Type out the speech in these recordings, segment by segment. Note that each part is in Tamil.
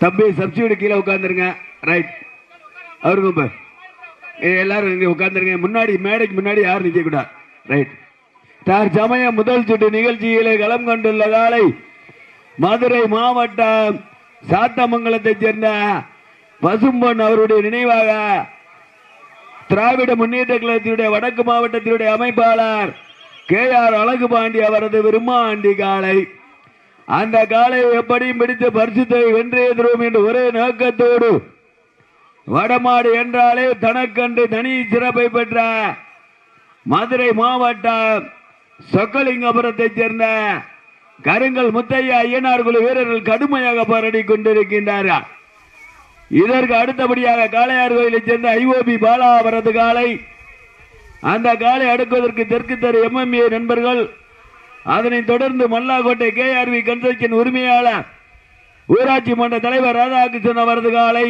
தம்பி சப்ஜியோட கீழே உட்காந்துருங்க ரைட் அவருங்க இப்ப. எல்லாரும் இங்கே உட்காந்துருங்க முன்னாடி மேடைக்கு முன்னாடி யாரும் நிற்கக்கூடாது ரைட் தார் சமய முதல் சுற்று நிகழ்ச்சியிலே களம் கொண்டுள்ள காலை மதுரை மாவட்டம் சாத்தமங்கலத்தைச் சேர்ந்த பசும்பொன் அவருடைய நினைவாக திராவிட முன்னேற்ற கழகத்தினுடைய வடக்கு மாவட்டத்தினுடைய அமைப்பாளர் கே ஆர் அழகுபாண்டி அவரது விரும்மாண்டி காலை. அந்த காலை எப்படியும் பிடித்து பரிசுத்தை வென்றே தருவோம் என்று ஒரே நோக்கத்தோடு வடமாடு என்றாலே தனக்கன்று தனி சிறப்பை பெற்ற மதுரை மாவட்டம் சொக்கலிங்கபுரத்தைச் சேர்ந்த கருங்கல் முத்தையா ஐயனார் குழு வீரர்கள் கடுமையாக போராடி கொண்டிருக்கின்றார்கள். இதற்கு அடுத்தபடியாக காளையார் கோயிலைச் சேர்ந்த ஐஓபி பாலா அவரது காலை அந்த காலை அடுக்குவதற்கு தெற்கு தெரு எம்எம்ஏ நண்பர்கள் அதனைத் தொடர்ந்து மல்லாக்கோட்டை கேஆர்வி கன்ஸ்ட்ரக்ஷன் உரிமையாளர் ஊராட்சி மன்ற தலைவர் ராதாகிருஷ்ணன் அவரது காலை.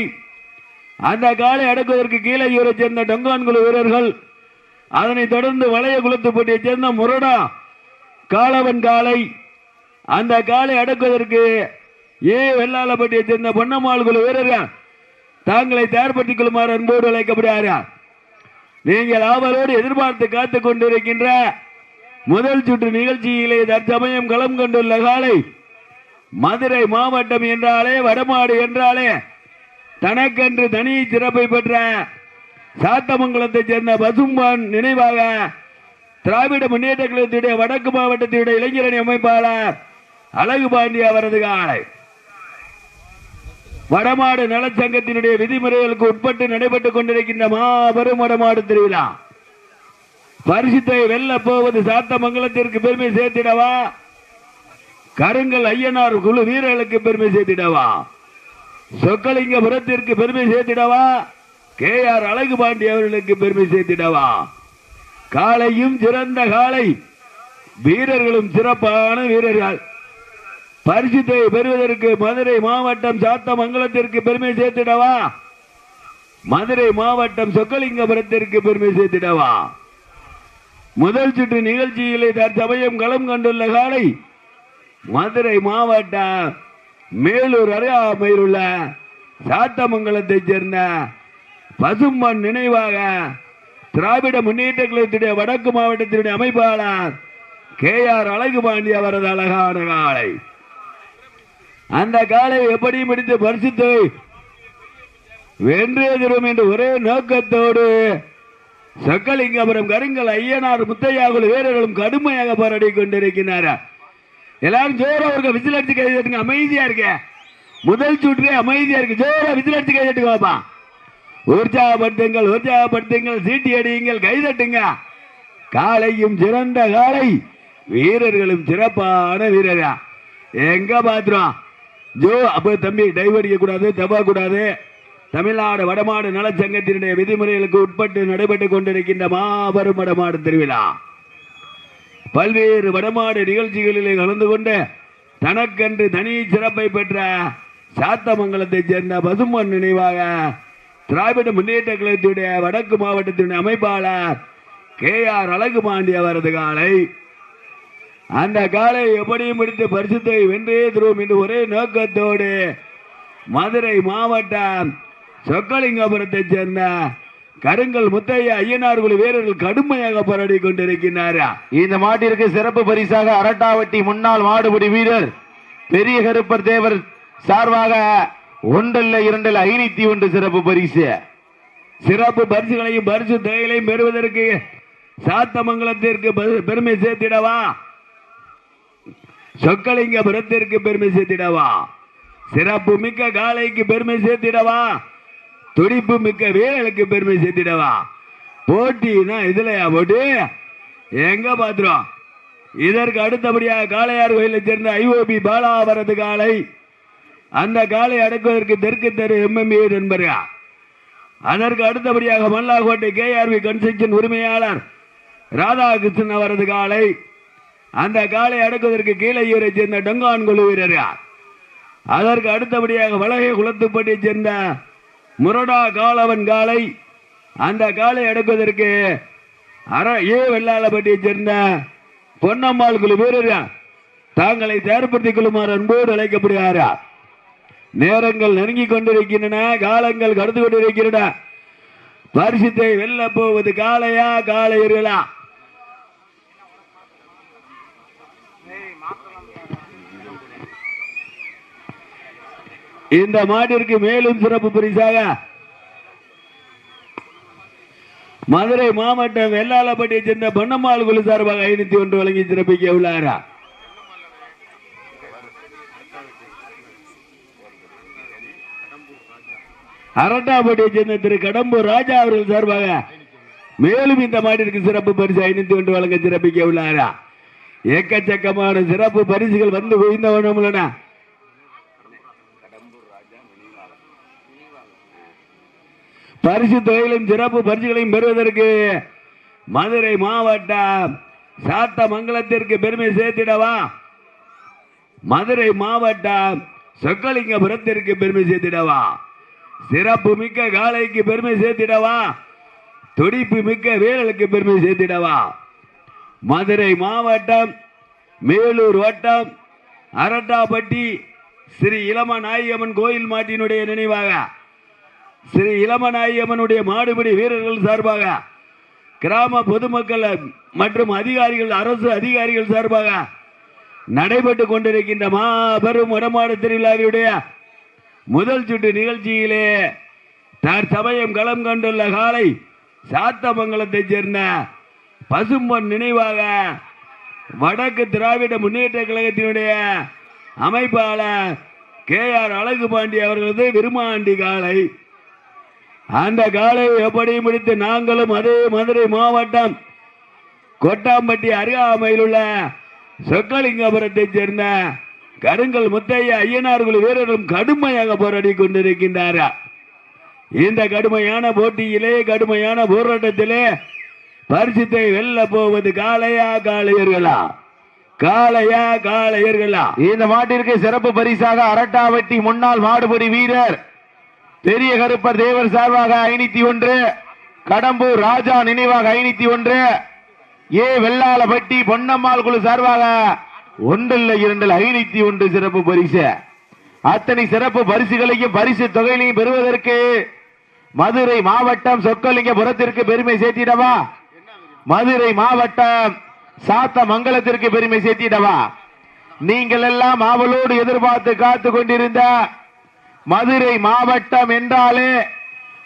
அந்த காலை அடக்குவதற்கு கீழே சேர்ந்த டொங்கான்குழு வீரர்கள் அதனைத் தொடர்ந்து வளைய குளத்துப்பட்டியைச் சேர்ந்த முரடா காளவன் காலை. அந்த காலை அடக்குவதற்கு ஏ. வெள்ளாளப்பட்டியைச் சேர்ந்த பொன்னம்மாள் குழு வீரர்கள் தாங்களை தயார்படுத்திக் கொள்ளுமாறு அன்போடு அழைக்கப்படுகிறார் நீங்கள் ஆவலோடு எதிர்பார்த்து காத்துக் கொண்டிருக்கின்ற முதல் சுற்று நிகழ்ச்சியிலே தற்சமயம் களம் கண்டுள்ள காலை மதுரை மாவட்டம் என்றாலே வடமாடு என்றாலே தனக்கென்று தனி சிறப்பை பெற்ற சாத்தமங்கலத்தைச் சேர்ந்த பசும்பான் நினைவாக திராவிட முன்னேற்ற கழகத்துடைய வடக்கு மாவட்டத்தினுடைய இளைஞரணி அமைப்பாளர் அழகு பாண்டி அவரது காலை. வடமாடு நலச்சங்கத்தினுடைய விதிமுறைகளுக்கு உட்பட்டு நடைபெற்றுக் கொண்டிருக்கின்ற மாபெரும் வடமாடு திருவிழா. பரிசுத்தை வெல்ல போவது சாத்தமங்கலத்திற்கு பெருமை சேர்த்திடவா? கருங்கல் ஐயனார் குழு வீரர்களுக்கு பெருமை சேர்த்திடவா? சொக்கலிங்கபுரத்திற்கு பெருமை சேர்த்திடவா? கே ஆர் அழகு பாண்டி அவர்களுக்கு பெருமை சேர்த்திடவா? காலையும் சிறந்த காலை வீரர்களும் சிறப்பான வீரர்கள். பரிசுத்தை பெறுவதற்கு மதுரை மாவட்டம் சாத்தமங்கலத்திற்கு பெருமை சேர்த்திடவா? மதுரை மாவட்டம் சொக்கலிங்கபுரத்திற்கு பெருமை சேர்த்திடவா? முதல் சுற்று நிகழ்ச்சியிலே தற்சமயம் களம் கண்டுள்ள காலை மதுரை மாவட்டம் மேலூர் அருகாமையில் உள்ள சாத்தமங்கலத்தைச் சேர்ந்த பசும்பன் நினைவாக திராவிட முன்னேற்ற கழகத்துடைய வடக்கு மாவட்டத்தினுடைய அமைப்பாளர் கே ஆர் அழகுபாண்டி அவரது அழகான காலை. அந்த காலை எப்படி முடித்து பரிசுத்தை வென்றே தரும் என்று ஒரே நோக்கத்தோடு சக்கலிங்கபுரம் கருங்கல் ஐயனார் முத்தையாகுல வீரர்களும் கடுமையாக போராடி கொண்டிருக்கிறார் எல்லாரும் ஜோரா அவருக்கு விசில் அடிச்சு கை தட்டுங்க. அமைதியா இருக்க. முதல் சுற்றே அமைதியா இருக்கு. ஜோரா விசில் அடிச்சு கை தட்டுங்க பாப்பா. உற்சாகப்படுத்துங்கள் உற்சாகப்படுத்துங்கள். சீட்டி அடியுங்கள் கை தட்டுங்க. காலையும் சிறந்த காலை வீரர்களும் சிறப்பான வீரரா. எங்க பாத்துறோம்? ஜோ அப்ப தம்பி டைவ் கூடாது தப்பா கூடாது. தமிழ்நாடு வடமாடு நலச்சங்கத்தினுடைய விதிமுறைகளுக்கு உட்பட்டு நடைபெற்றுக் கொண்டிருக்கின்ற மாபெரும் வடமாடு திருவிழா. பல்வேறு வடமாடு நிகழ்ச்சிகளிலே கலந்து கொண்டு தனக்கென்று தனி சிறப்பை பெற்ற சாத்தமங்கலத்தைச் சேர்ந்த பசுமன் நினைவாக திராவிட முன்னேற்ற கழகத்துடைய வடக்கு மாவட்டத்தினுடைய அமைப்பாளர் கே. ஆர். அழகுபாண்டி அவரது காலை. அந்த காலை எப்படியும் முடித்து பரிசுத்தை வென்றே தருவோம் என்று ஒரே நோக்கத்தோடு மதுரை மாவட்டம் சொக்கலிங்கபுரத்தைச் சேர்ந்த கருங்கல் முத்தையா ஐயனார் குழு வீரர்கள் கடுமையாக போராடி கொண்டிருக்கின்றாரா? இந்த மாட்டிற்கு சிறப்பு பரிசாக அரட்டாவட்டி முன்னாள் மாடுபிடி வீரர் பெரிய கருப்பர் தேவர் சார்பாக ஒன்றல்ல இரண்டல்ல ஐநூத்தி ஒன்று சிறப்பு பரிசு. சிறப்பு பரிசுகளையும் பரிசு தொகைகளையும் பெறுவதற்கு சாத்தமங்கலத்திற்கு பெரு- பெருமை சேர்த்திடவா? சொக்கலிங்கபுரத்திற்கு பெருமை சேர்த்திடவா? சிறப்பு மிக்க காளைக்கு பெருமை சேர்த்திடவா? துடிப்பு மிக்க வீரர்களுக்கு பெருமை சேர்த்திடவா? போட்டினா இதுலயா போட்டி? எங்க பாத்துறோம்? இதற்கு அடுத்தபடியாக காளையார் கோயிலை சேர்ந்த ஐஓபி பாலாவரது காலை அந்த காலை அடக்குவதற்கு தெற்கு தெரு எம்எம்ஏ நண்பர்கள் அதற்கு அடுத்தபடியாக மல்லாகோட்டை கேஆர்வி கன்ஸ்ட்ரக்ஷன் உரிமையாளர் ராதாகிருஷ்ணன் அவரது காலை அந்த காலை அடக்குவதற்கு கீழையூரை சேர்ந்த டொங்கான் குழு வீரர்கள் அதற்கு அடுத்தபடியாக வலகை குளத்துப்பட்டியை சேர்ந்த முரடா காலவன் காலை. அந்த காலை எடுப்பதற்கு அர ஏ வெள்ளாளப்பட்டியைச் சேர்ந்த பொன்னம்மாள் குழு வீரர். தாங்களை தயார்படுத்திக் கொள்ளுமாறு அன்போடு அழைக்கப்படுகிறாரா. நேரங்கள் நெருங்கிக் கொண்டிருக்கின்றன காலங்கள் கடந்து கொண்டிருக்கின்றன. பரிசுத்தை வெல்ல போவது காளையா காளையர்களா? இந்த மாட்டிற்கு மேலும் சிறப்பு பரிசாக மதுரை மாவட்டம் வெள்ளாளப்பட்டியை சேர்ந்த பொன்னம்மாள் குழு சார்பாக ஐநூத்தி ஒன்று வழங்கி சிறப்பிக்க உள்ளாரா? அரட்டாப்பட்டியை சேர்ந்த திரு கடம்பூர் ராஜா அவர்கள் சார்பாக மேலும் இந்த மாட்டிற்கு சிறப்பு பரிசு ஐநூத்தி ஒன்று வழங்க சிறப்பிக்க உள்ளாரா? எக்கச்சக்கமான சிறப்பு பரிசுகள் வந்து குவிந்தவனும் உள்ளன. பரிசு தொகையிலும் சிறப்பு பரிசுகளையும் பெறுவதற்கு மதுரை மாவட்டம் சாத்தமங்கலத்திற்கு பெருமை சேர்த்திடவா? மதுரை மாவட்டம் சொக்கலிங்கபுரத்திற்கு பெருமை சேர்த்திடவா? சிறப்பு மிக்க காளைக்கு பெருமை சேர்த்திடவா? துடிப்பு மிக்க வீரலுக்கு பெருமை சேர்த்திடவா? மதுரை மாவட்டம் மேலூர் வட்டம் அரட்டாப்பட்டி ஸ்ரீ இளம நாயகம்மன் கோயில் மாட்டினுடைய நினைவாக ஸ்ரீ இளமநாயகமனுடைய மாடுபிடி வீரர்கள் சார்பாக கிராம பொதுமக்கள் மற்றும் அதிகாரிகள் அரசு அதிகாரிகள் சார்பாக நடைபெற்று கொண்டிருக்கின்ற மாபெரும் வடமாடு திருவிழாவினுடைய முதல் சுற்று நிகழ்ச்சியிலே தற்சமயம் களம் கண்டுள்ள காலை சாத்தமங்கலத்தைச் சேர்ந்த பசும்பொன் நினைவாக வடக்கு திராவிட முன்னேற்ற கழகத்தினுடைய அமைப்பாளர் கே ஆர் அழகு பாண்டி அவர்களது விருமாண்டி காலை அந்த காலை எப்படி முடித்து நாங்களும் அதே மதுரை மாவட்டம் கொட்டாம்பட்டி அருகாமையில் உள்ள சொக்கலிங்கபுரத்தைச் சேர்ந்த கருங்கல் முத்தைய ஐயனார்கள் வீரர்களும் கடுமையாக போராடி கொண்டிருக்கின்றாரா? இந்த கடுமையான போட்டியிலே கடுமையான போராட்டத்திலே பரிசுத்தை வெல்ல போவது காளையா காளையர்களா? காளையா காளையர்களா? இந்த மாட்டிற்கு சிறப்பு பரிசாக அரட்டாவட்டி முன்னாள் மாடுபடி வீரர் பெரிய கருப்பர் தேவர் சார்பாக ஐநூத்தி ஒன்று கடம்பூர் ராஜா நினைவாக ஐநூத்தி ஒன்று ஏ வெள்ளாளப்பட்டி பொன்னம்மாள் குழு சார்பாக ஒன்றில் இரண்டில் ஐநூத்தி ஒன்று சிறப்பு பரிசு. அத்தனை சிறப்பு பரிசுகளையும் பரிசு தொகையிலையும் பெறுவதற்கு மதுரை மாவட்டம் சொக்கலிங்கபுரத்திற்கு பெருமை சேர்த்திடவா? மதுரை மாவட்டம் சாத்த மங்கலத்திற்கு பெருமை சேர்த்திடவா? நீங்கள் எல்லாம் ஆவலோடு எதிர்பார்த்து காத்து கொண்டிருந்த மதுரை மாவட்டம் என்றாலே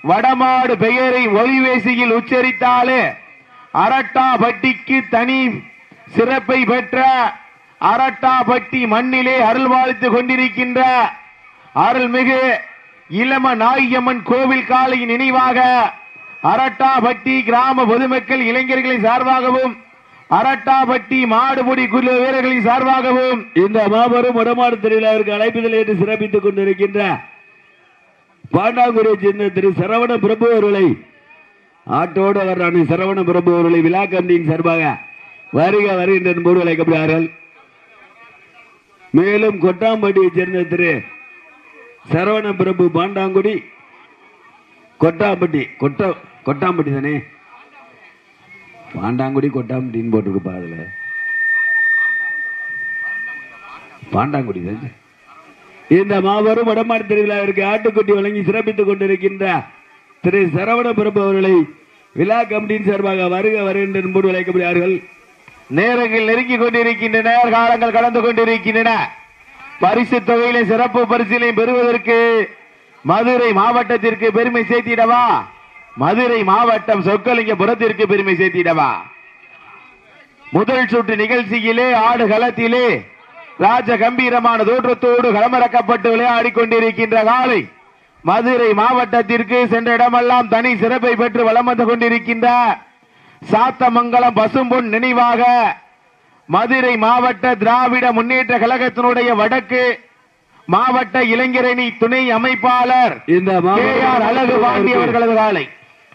வடமாடு பெயரை ஒளிவேசியில் உச்சரித்தாலே அரட்டாபட்டிக்கு தனி சிறப்பை பெற்ற அரட்டாபட்டி மண்ணிலே அருள் வாழ்த்து கொண்டிருக்கின்ற அருள்மிகு இளம நாயம்மன் கோவில் காலையின் நினைவாக அரட்டாபட்டி கிராம பொதுமக்கள் இளைஞர்களின் சார்பாகவும் அரட்டாபட்டி மாடுபுடி குழு வீரர்களின் சார்பாகவும் இந்த மாபெரும் உடமாடு திருவிழாவிற்கு அழைப்புதல் என்று சிறப்பித்துக் கொண்டிருக்கின்ற பாண்டாங்குடி சின்ன திரு சரவண பிரபு அவர்களை ஆட்டோடு வர்றான சரவண பிரபு அவர்களை விழா கமிட்டியின் சார்பாக வருக வருகின்ற போது அழைக்கப்படுகிறார்கள். மேலும் கொட்டாம்பட்டியைச் சேர்ந்த திரு சரவண பிரபு பாண்டாங்குடி கொட்டாம்பட்டி கொட்ட கொட்டாம்பட்டி தானே? பாண்டாங்குடி கொட்டாம்பட்டின்னு போட்டிருக்குப்பா அதில். பாண்டாங்குடி தான்? இந்த மாபெரும் வடமாடு திருவிழாவிற்கு ஆட்டுக்குட்டி வழங்கி சிறப்பித்துக் கொண்டிருக்கின்ற திரு சரவண பிரபு அவர்களை விழா கமிட்டியின் சார்பாக வருக வருகின்ற என்போடு அழைக்கப்படுகிறார்கள். நேரங்கள் நெருங்கிக் கொண்டிருக்கின்றன. காலங்கள் கடந்து கொண்டிருக்கின்றன. பரிசு தொகையிலே சிறப்பு பரிசிலை பெறுவதற்கு மதுரை மாவட்டத்திற்கு பெருமை சேர்த்திடவா? மதுரை மாவட்டம் சொக்கலிங்கபுரத்திற்கு பெருமை சேர்த்திடவா? முதல் சுற்று நிகழ்ச்சியிலே ஆடு களத்திலே ராஜ கம்பீரமான தோற்றத்தோடு களமிறக்கப்பட்டு விளையாடிக் கொண்டிருக்கின்ற காலை. மதுரை மாவட்டத்திற்கு சென்ற இடமெல்லாம் தனி சிறப்பை பெற்று வலம் வந்து கொண்டிருக்கின்ற சாத்தமங்கலம் பசும்பொன் நினைவாக மதுரை மாவட்ட திராவிட முன்னேற்ற கழகத்தினுடைய வடக்கு மாவட்ட இளைஞரணி துணை அமைப்பாளர் இந்த அழகு பாண்டி அவர்களது காலை.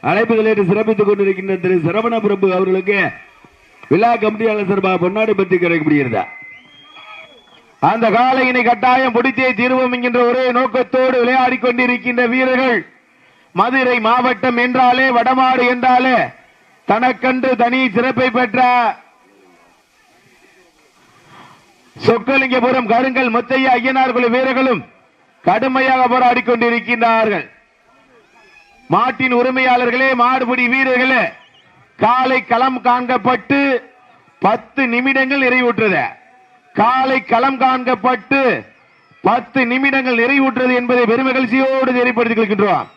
அழைப்புகள் ஏற்று சிறப்பித்துக் கொண்டிருக்கின்ற திரு சரவண பிரபு அவர்களுக்கு விழா கமிட்டியாளர் சார்பாக பொன்னாடி பற்றி கிடைக்கப்படுகிறதா அந்த காலையினை கட்டாயம் பிடித்தே தீர்வோம் என்கின்ற ஒரே நோக்கத்தோடு விளையாடி கொண்டிருக்கின்ற வீரர்கள் மதுரை மாவட்டம் என்றாலே வடமாடு என்றாலே தனக்கன்று தனி சிறப்பை பெற்ற சொக்கலிங்கபுரம் கருங்கல் முத்தையா ஐயனார் குழு வீரர்களும் கடுமையாக போராடி கொண்டிருக்கின்றார்கள். மாட்டின் உரிமையாளர்களே மாடுபிடி வீரர்களே காலை களம் காண்கப்பட்டு பத்து நிமிடங்கள் நிறைவுற்றது. காலை களம் காண்கப்பட்டு பத்து நிமிடங்கள் நிறைவுற்றது என்பதை பெருமகிழ்ச்சியோடு தெரியப்படுத்திக் கொள்கின்றோம்.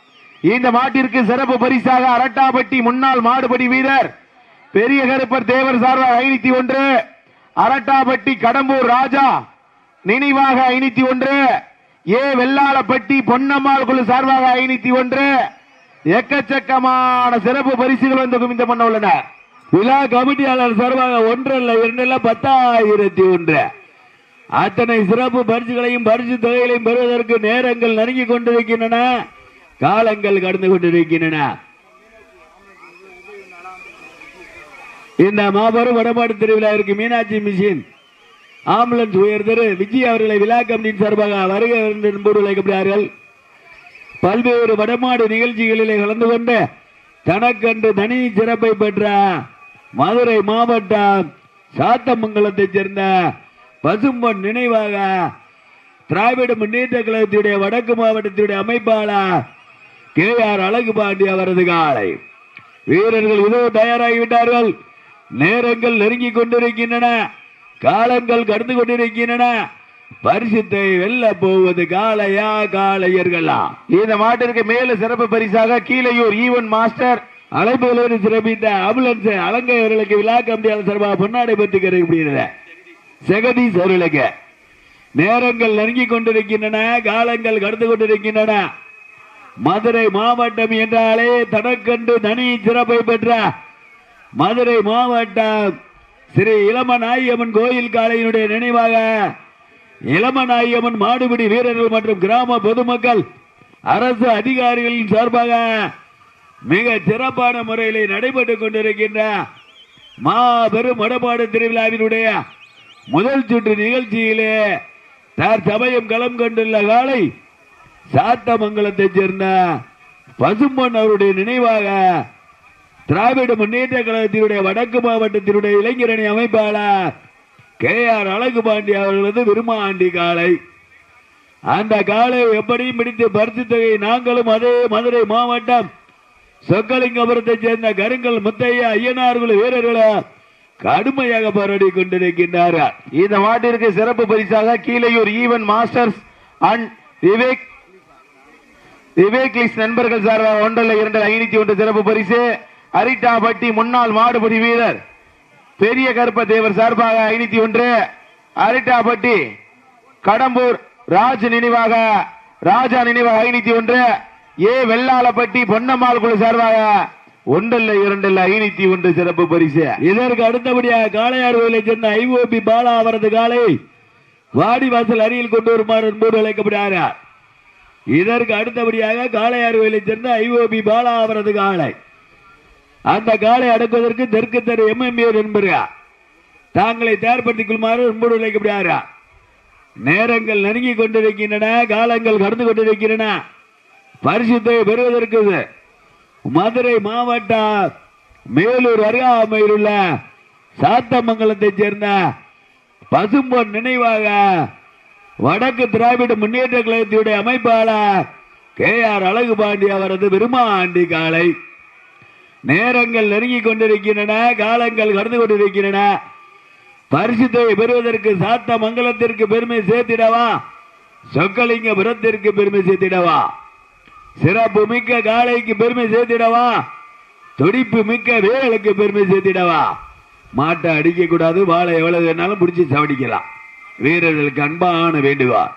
இந்த மாட்டிற்கு சிறப்பு பரிசாக அரட்டாப்பட்டி முன்னாள் மாடுபடி வீரர் பெரிய கருப்பர் தேவர் சார்பாக ஐநூத்தி ஒன்று அரட்டாப்பட்டி கடம்பூர் ராஜா நினைவாக ஐநூத்தி ஒன்று ஏ வெள்ளாளப்பட்டி பொன்னம்மாள் குழு சார்பாக ஐநூத்தி ஒன்று எக்கச்சக்கமான சிறப்பு பரிசுகள் வந்து குவிந்த பண்ண உள்ளன. விழா கமிட்டியாளர் சார்பாக ஒன்றல்ல இரண்டல்ல பத்தாயிரத்தி ஒன்று. அத்தனை சிறப்பு பரிசுகளையும் பரிசு தொகைகளையும் பெறுவதற்கு நேரங்கள் நெருங்கி கொண்டிருக்கின்றன காலங்கள் கடந்து கொண்டிருக்கின்றன. இந்த மாபெரும் வடபாடு திருவிழாவிற்கு மீனாட்சி மிஷின். ஆம்புலன்ஸ் உயர்தரு விஜய் அவர்களை விழா கமிட்டியின் சார்பாக வருகை என்று அழைக்கப்படுகிறார்கள். பல்வேறு வடமாடு நிகழ்ச்சிகளிலே கலந்து கொண்டு தனக்கன்று தனி சிறப்பை பெற்ற மதுரை மாவட்டம் சாத்தமங்கலத்தைச் சேர்ந்த பசும்பொன் நினைவாக திராவிட முன்னேற்ற கழகத்தினுடைய வடக்கு மாவட்டத்தினுடைய அமைப்பாளர் கே ஆர் அழகுபாண்டி அவரது காலை. வீரர்கள் இதோ தயாராகிவிட்டார்கள். நேரங்கள் நெருங்கிக் கொண்டிருக்கின்றன. காலங்கள் கடந்து கொண்டிருக்கின்றன. பரிசுத்தை வெல்ல போவது காளையா காளையர்களா? இந்த மாட்டிற்கு மேல சிறப்பு பரிசாக கீழையூர் e ஈவன் மாஸ்டர் அழைப்புகளோடு சிறப்பித்த ஆம்புலன்ஸ் அலங்கையர்களுக்கு விழா கமிட்டியாளர் சார்பாக பொன்னாடை பற்றி கிடைக்கப்படுகிறது ஜெகதீஷ் அவர்களுக்கு நேரங்கள் நெருங்கி கொண்டிருக்கின்றன காலங்கள் கடந்து கொண்டிருக்கின்றன. மதுரை மாவட்டம் என்றாலே தனக்கன்று தனி சிறப்பை பெற்ற மதுரை மாவட்டம் ஸ்ரீ இளமநாயம்மன் கோயில் காலையினுடைய நினைவாக இளமநாயகமன் மாடுபிடி வீரர்கள் மற்றும் கிராம பொதுமக்கள் அரசு அதிகாரிகளின் சார்பாக மிக சிறப்பான முறையில் நடைபெற்றுக் கொண்டிருக்கின்ற மாபெரும் வடபாடு திருவிழாவினுடைய முதல் சுற்று நிகழ்ச்சியிலே தற்சமயம் களம் கொண்டுள்ள காலை சாத்தமங்கலத்தைச் சேர்ந்த பசும்பொன் அவருடைய நினைவாக திராவிட முன்னேற்ற கழகத்தினுடைய வடக்கு மாவட்டத்தினுடைய இளைஞரணி அமைப்பாளர் கே ஆர் அழகுபாண்டி அவர்களது விருமாண்டி காலை அந்த காலை எப்படியும் பிடித்து பருத்தி தொகை நாங்களும் அதே மதுரை மாவட்டம் சொக்கலிங்கபுரத்தைச் சேர்ந்த கருங்கல் முத்தையா ஐயனார்கள் வீரர்களும் கடுமையாக போராடி கொண்டிருக்கின்றார்கள் இந்த மாட்டிற்கு சிறப்பு பரிசாக Keezhaiyur even masters and Vivek விவேக்லிஸ் நண்பர்கள் சார்பாக ஒன்றல்ல இரண்டு ஐநூத்தி ஒன்று சிறப்பு பரிசு. அரிட்டாபட்டி முன்னாள் மாடுபடி வீரர் பெரிய கருப்ப தேவர் சார்பாக ஐநூத்தி ஒன்று அரிட்டாபட்டி கடம்பூர் ராஜ் நினைவாக ராஜா நினைவாக ஐநூத்தி ஒன்று ஏ வெள்ளாளப்பட்டி பொன்னம்மாள் குழு சார்பாக ஒன்றல்ல இரண்டல்ல ஐநூத்தி ஒன்று சிறப்பு பரிசு. இதற்கு அடுத்தபடியாக காளையார் கோயிலைச் சேர்ந்த ஐஓபி பாலா அவரது காலை வாடிவாசல் அருகில் கொண்டு வருமாறு என்போடு அழைக்கப்படுகிறார். இதற்கு அடுத்தபடியாக காளையார் கோயிலைச் சேர்ந்த ஐஓபி பாலா அவரது காலை. அந்த காலை அடக்குவதற்கு தெற்கு தெரு எம்எம்ஏ என்பார் தாங்களை தயார்படுத்திக் கொள்ளுமாறு என்போடு அழைக்கப்படுகிறார்? நேரங்கள் நெருங்கி கொண்டிருக்கின்றன காலங்கள் கடந்து கொண்டிருக்கின்றன. பரிசுத்தை பெறுவதற்கு மதுரை மாவட்டம் மேலூர் அருகாமையில் உள்ள சாத்தமங்கலத்தைச் சேர்ந்த பசும்பொன் நினைவாக வடக்கு திராவிட முன்னேற்ற கழகத்தினுடைய அமைப்பாளர் கே ஆர் அழகுபாண்டி அவரது விருமாண்டி காலை நேரங்கள் நெருங்கி கொண்டிருக்கின்றன காலங்கள் கடந்து கொண்டிருக்கின்றன. பரிசுத்தை பெறுவதற்கு சாத்த மங்கலத்திற்கு பெருமை சேர்த்திடவா? சொக்கலிங்க புறத்திற்கு பெருமை சேர்த்திடவா? சிறப்பு மிக்க காளைக்கு பெருமை சேர்த்திடவா? துடிப்பு மிக்க வேலுக்கு பெருமை சேர்த்திடவா? மாட்டை அடிக்க கூடாது வாழை எவ்வளவு வேணாலும் பிடிச்சி சவடிக்கலாம். வீரர்களுக்கு அன்பான வேண்டுவா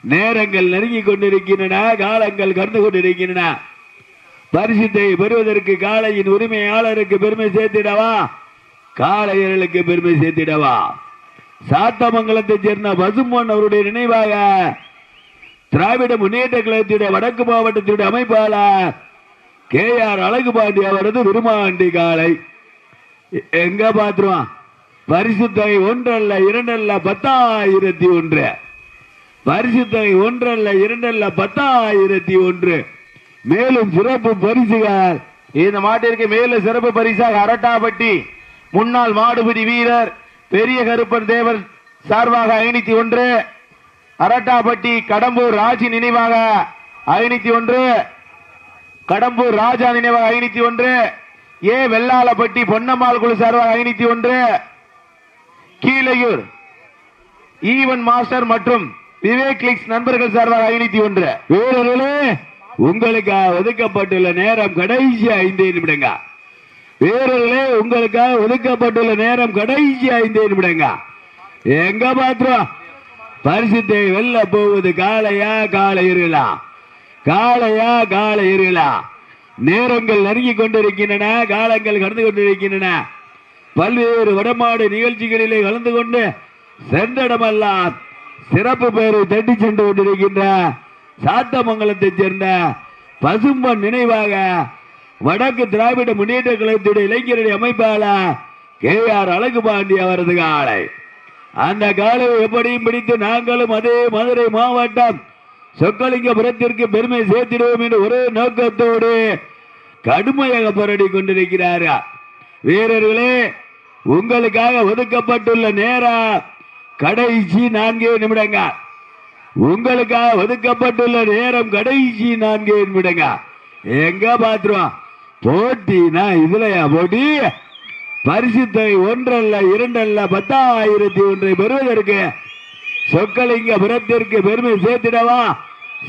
நேரங்கள் நெருங்கி கொண்டிருக்கின்றன காலங்கள் கடந்து கொண்டிருக்கின்றன. பரிசுத்தை பெறுவதற்கு காளையின் உரிமையாளருக்கு பெருமை சேர்த்திடவா? காளையர்களுக்கு பெருமை சேர்த்திடவா? சாத்தமங்கலத்தைச் சேர்ந்த பசுமன் அவருடைய நினைவாக திராவிட முன்னேற்ற கழகத்துடைய வடக்கு மாவட்டத்தினுடைய அமைப்பாளர் கே ஆர் அழகுபாண்டி அவரது விருமாண்டி காலை எங்க பாத்துருவான் பரிசுத்தொகை ஒன்றல்ல இரண்டல்ல பத்தாயிரத்தி ஒன்று. பரிசுத்தொகை ஒன்றல்ல இரண்டல்ல பத்தாயிரத்தி ஒன்று. மேலும் சிறப்பு பரிசுகள். இந்த மாட்டிற்கு மேலும் சிறப்பு பரிசாக அரட்டாப்பட்டி முன்னாள் மாடுபிடி வீரர் பெரிய கருப்பன் தேவர் சார்பாக ஐநூத்தி ஒன்று. அரட்டாப்பட்டி கடம்பூர் ராஜி நினைவாக ஐநூத்தி ஒன்று. கடம்பூர் ராஜா நினைவாக ஐநூத்தி ஒன்று. ஏ வெள்ளாளப்பட்டி பொன்னம்மாள் குழு சார்பாக ஐநூத்தி ஒன்று. கீழையூர் ஈவன் மாஸ்டர் மற்றும் விவேக் கிளிக்ஸ் நண்பர்கள் சார்பாக ஐநூத்தி ஒன்று. வீரர்களே உங்களுக்காக ஒதுக்கப்பட்டுள்ள நேரம் கடைசி ஐந்து நிமிடங்க. வீரர்களே உங்களுக்காக ஒதுக்கப்பட்டுள்ள நேரம் கடைசி ஐந்து நிமிடங்க. எங்க பாத்திரம் பரிசுத்தை வெல்ல போவது காலையா காலை இருளா? காலையா காலை இருளா? நேரங்கள் நெருங்கி கொண்டிருக்கின்றன காலங்கள் கடந்து கொண்டிருக்கின்றன. பல்வேறு வடமாடு நிகழ்ச்சிகளிலே கலந்து கொண்டு சென்றடமெல்லாம் சிறப்பு பெயரை தட்டி சென்று கொண்டிருக்கின்ற சாத்தமங்கலத்தைச் சேர்ந்த பசும்பன் நினைவாக வடக்கு திராவிட முன்னேற்ற கழகத்துடைய இளைஞருடைய அமைப்பாளர் கே ஆர் அழகுபாண்டி அவரது காலை. அந்த காலை எப்படியும் பிடித்து நாங்களும் அதே மதுரை மாவட்டம் சொக்கலிங்கபுரத்திற்கு பெருமை சேர்த்திடுவோம் என்று ஒரே நோக்கத்தோடு கடுமையாக போராடி கொண்டிருக்கிறார். வீரர்களே உங்களுக்காக ஒதுக்கப்பட்டுள்ள நேரம் கடைசி நான்கே நிமிடங்கள். உங்களுக்காக ஒதுக்கப்பட்டுள்ள நேரம் கடைசி நான்கு நிமிடங்க. எங்க பாத்துருவோம்? போட்டினா இதுலயா போட்டி? பரிசுத்தை ஒன்றல்ல இரண்டல்ல பத்தாயிரத்தி ஒன்றை பெறுவதற்கு சொக்கலிங்கபுரத்திற்கு பெருமை சேர்த்திடவா?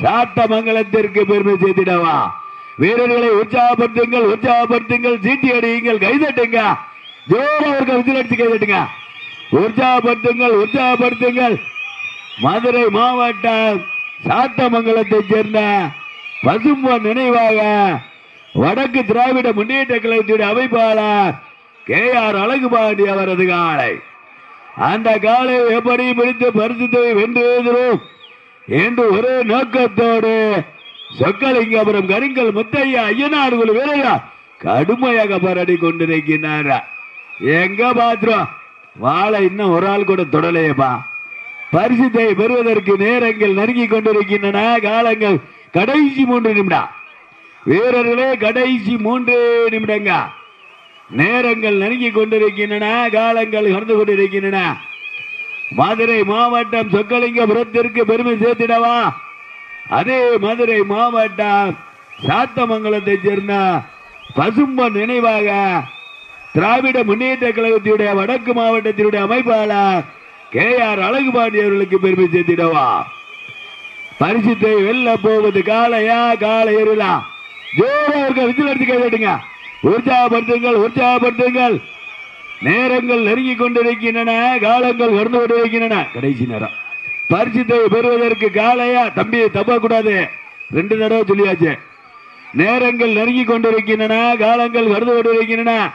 சாத்தமங்கலத்திற்கு பெருமை சேர்த்திடவா? வீரர்களை உற்சாகப்படுத்துங்கள் உற்சாகப்படுத்துங்கள் சீட்டி அடியுங்கள் கைதட்டுங்க. ஜோர் அவர்கள் விசிலடிச்சு கைதட்டுங்க. உற்சாகப்படுத்துங்கள் உற்சாகப்படுத்துங்கள். மதுரை மாவட்டம் சாத்தமங்கலத்தைச் சேர்ந்த பசும்பொன் நினைவாக வடக்கு திராவிட முன்னேற்ற கழகத்துடைய அமைப்பாளர் கே ஆர் அழகுபாண்டி அவரது காலை. அந்த காலை எப்படி பிடித்து பரிசுத்தை வென்று என்று ஒரே நோக்கத்தோடு சொக்கலிங்கபுரம் கருங்கல் முத்தையா ஐயனார் குழு வீரரா கடுமையாக போராடி கொண்டிருக்கிறார் எங்க பாத்திரம் வாழை இன்னும் ஒரு ஆள் கூட தொடலையப்பா. பரிசுத்தை பெறுவதற்கு நேரங்கள் நெருங்கி கொண்டிருக்கின்றன. காலங்கள் கடைசி மூன்று நிமிடம். வீரர்களே கடைசி மூன்று நிமிடங்க. நேரங்கள் நெருங்கி கொண்டிருக்கின்றன. காலங்கள் கடந்து கொண்டிருக்கின்றன. மதுரை மாவட்டம் சொக்கலிங்கபுரத்திற்கு பெருமை சேர்த்திடவா? அதே மதுரை மாவட்டம் சாத்தமங்கலத்தைச் சேர்ந்த பசும்பன் நினைவாக திராவிட முன்னேற்ற கழகத்தினுடைய வடக்கு மாவட்டத்தினுடைய அமைப்பாளர் கே ஆர் அழகுபாண்டி அவர்களுக்கு பெருமை சேர்த்திடவா? பரிசுத்தை வெல்ல போவது காலையா காலை எருளா? ஜோரா இருக்க விசில் எடுத்து கேட்டுங்க உற்சாகப்படுத்துங்கள் உற்சாகப்படுத்துங்கள். நேரங்கள் நெருங்கி கொண்டிருக்கின்றன காலங்கள் கடந்து கொண்டிருக்கின்றன. கடைசி நேரம். பரிசுத்தை பெறுவதற்கு காலையா தம்பி தப்ப கூடாது ரெண்டு தடவை சொல்லியாச்சு. நேரங்கள் நெருங்கி கொண்டிருக்கின்றன காலங்கள் கடந்து கொண்டிருக்கின்றன.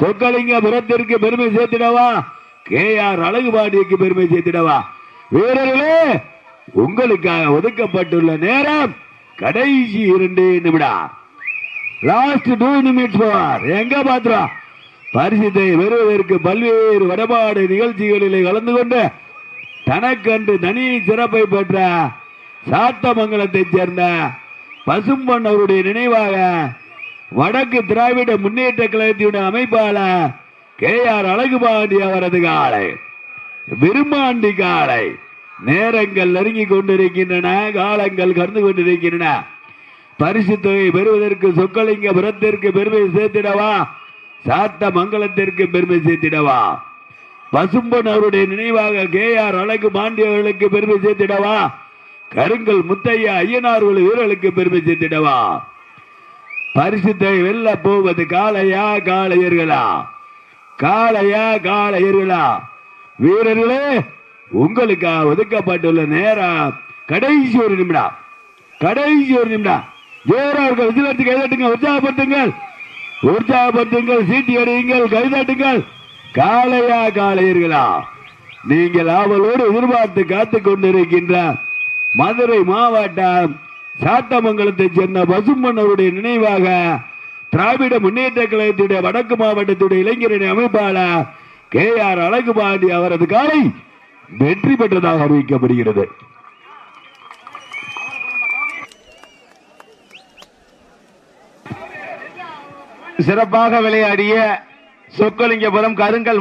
சொக்கலிங்கபுரத்திற்கு பெருமை சேர்த்திடவா? கே ஆர் அழகுபாடிக்கு பெருமை சேர்த்திடவா? வீரர்களே உங்களுக்காக ஒதுக்கப்பட்டுள்ள நேரம் கடைசி இரண்டு நிமிடம். லாஸ்ட் டூ நிமிட்ஸ் போவார் எங்க பாத்திரம் பரிசுத்தை பெறுவதற்கு பல்வேறு வடபாடு நிகழ்ச்சிகளிலே கலந்து கொண்டு தனக்கன்று தனி சிறப்பை பெற்ற சாத்தமங்கலத்தைச் சேர்ந்த பசும்பன் அவருடைய நினைவாக வடக்கு திராவிட முன்னேற்ற கழகத்தினுடைய அமைப்பாளர் கே ஆர் அழகுபாண்டி அவரது காலை. விரும்பாண்டி காலை. நேரங்கள் நெருங்கி கொண்டிருக்கின்றன காலங்கள் கடந்து கொண்டிருக்கின்றன. பரிசு தொகை பெறுவதற்கு சொக்கலிங்க புறத்திற்கு பெருமை சேர்த்திடவா? சாத்த மங்கலத்திற்கு பெருமை சேர்த்திடவா? பசும்பன் அவருடைய நினைவாக கே ஆர் அழகு பாண்டியவர்களுக்கு பெருமை சேர்த்திடவா? கருங்கல் முத்தையா ஐயனார் உள்ள வீரர்களுக்கு பெருமை சேர்த்திடவா? பரிசுத்தை வெல்ல போவது காளையா காளையர்களா? காளைய காளையர்களா? வீரர்களே உங்களுக்காக ஒதுக்கப்பட்டுள்ள நேரம் கடைசி ஒரு நிமிடம். கடைசி ஒரு நிமிடம். ஜோரவர்கள் விசிலத்துக்கு கைதட்டுங்க உற்சாகப்படுத்துங்கள். உற்சாகப்படுத்துங்கள் சீட்டி அடியுங்கள் கைதட்டுங்கள். காளையா காளையர்களா நீங்கள் ஆவலோடு எதிர்பார்த்து காத்து கொண்டிருக்கின்ற மதுரை மாவட்டம் சாத்தமங்கலத்தைச் சேர்ந்த பசுமன்னருடைய நினைவாக திராவிட முன்னேற்ற கழகத்துடைய வடக்கு மாவட்டத்துடைய இளைஞரணி அமைப்பாளர் கே ஆர் அழகுபாண்டி அவரது காலை வெற்றி பெற்றதாக அறிவிக்கப்படுகிறது. சிறப்பாக விளையாடிய சொக்கலிங்கபுரம் கருங்கல்